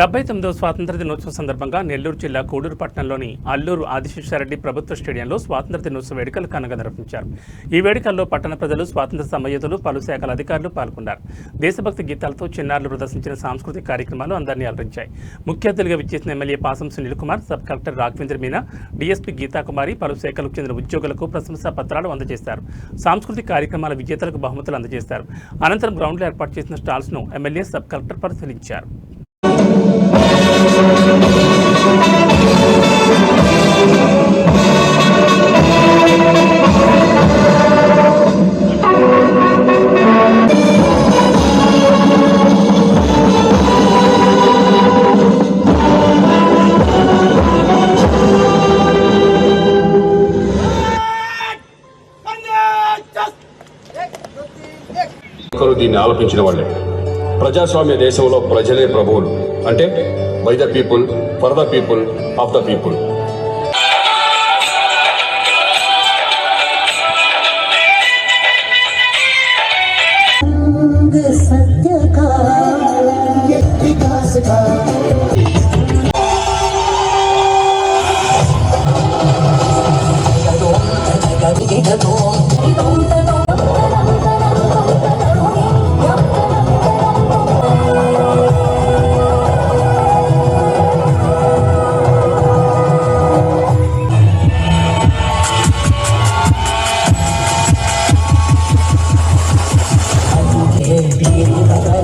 డెబ్బై తొమ్మిదవ స్వాతంత్ర దినోత్సవం సందర్భంగా నెల్లూరు జిల్లా కోడూరు పట్టణంలోని అల్లూరు ఆదిశేషారెడ్డి ప్రభుత్వ స్టేడియంలో స్వాతంత్ర దినోత్సవ వేడుకలు ఘనంగా నిర్వహించారు. ఈ వేడుకల్లో పట్టణ ప్రజలు స్వాతంత్ర సమయోధులు పలు శాఖల అధికారులు పాల్గొన్నారు. దేశభక్తి గీతాలతో చిన్నారులు ప్రదర్శించిన సాంస్కృతిక కార్యక్రమాలు అందరినీ అలరించాయి. ముఖ్య అతిథిగా విచ్చేసిన MLA Pasam Sunil Kumar sub collector Raghavendra Meena DSP Geethakumari పలు శాఖలకు చెందిన ఉద్యోగులకు ప్రశంసా పత్రాలు అందజేశారు. సాంస్కృతిక కార్యక్రమాల విజేతలకు బహుమతులు అందజేశారు. అనంతరం గ్రౌండ్లో ఏర్పాటు చేసిన స్టాల్స్ను ఎమ్మెల్యే సబ్ కలెక్టర్ పరిశీలించారు. ఒకరు దీన్ని ఆలోచించిన వాళ్ళే ప్రజాస్వామ్య దేశంలో ప్రజలే ప్రభువులు. అంటే by the people for the people of the people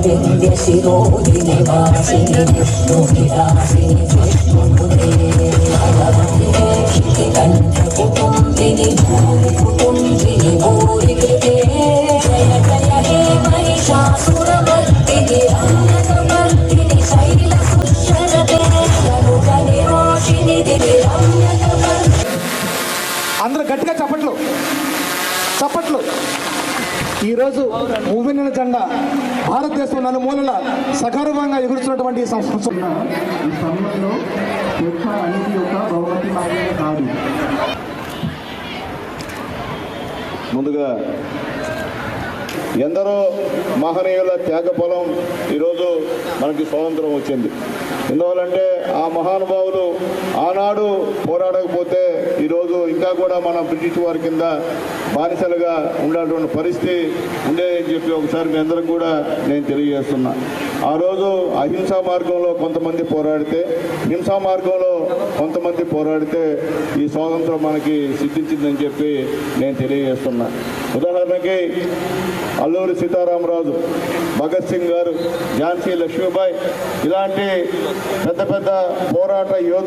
శిరోధిని వాసిని విష్ణు విలాసిని విష్ణుముదే కంఠ కుటుంబిని భూమి కుటుంబిని కృతే జయ జయ హే శైల నిరోషిని దివి అందరూ గట్టిగా చప్పట్లు. చప్పట్లు. ఈరోజు మూవిన జెండా భారతదేశం నలుమూలల సగర్వంగా ఎగురుతున్నటువంటి సంస్కృతి ఈ సమయంలో స్వేచ్ఛ అనేది ఒక బహుమతి మాత్రమే కాదు. ముందుగా ఎందరో మహనీయుల త్యాగఫలం ఈరోజు మనకి స్వాతంత్రం వచ్చింది. ఎందువల్లంటే ఆ మహానుభావులు ఆనాడు పోరాడకపోతే ఈరోజు ఇంకా కూడా మనం బ్రిటిష్ వారి కింద బానిసలుగా ఉండేటువంటి పరిస్థితి ఉండేదని చెప్పి ఒకసారి మీ అందరికి కూడా నేను తెలియజేస్తున్నా. ఆ రోజు అహింసా మార్గంలో కొంతమంది పోరాడితే హింసా మార్గంలో కొంతమంది పోరాడితే ఈ స్వాతంత్రం మనకి సిద్ధించిందని చెప్పి నేను తెలియజేస్తున్నా. ఉదాహరణకి అల్లూరి సీతారామరాజు భగత్ సింగ్ గారు ఝాన్సీ లక్ష్మీబాయి ఇలాంటి పెద్ద పెద్ద పోరాట యోధ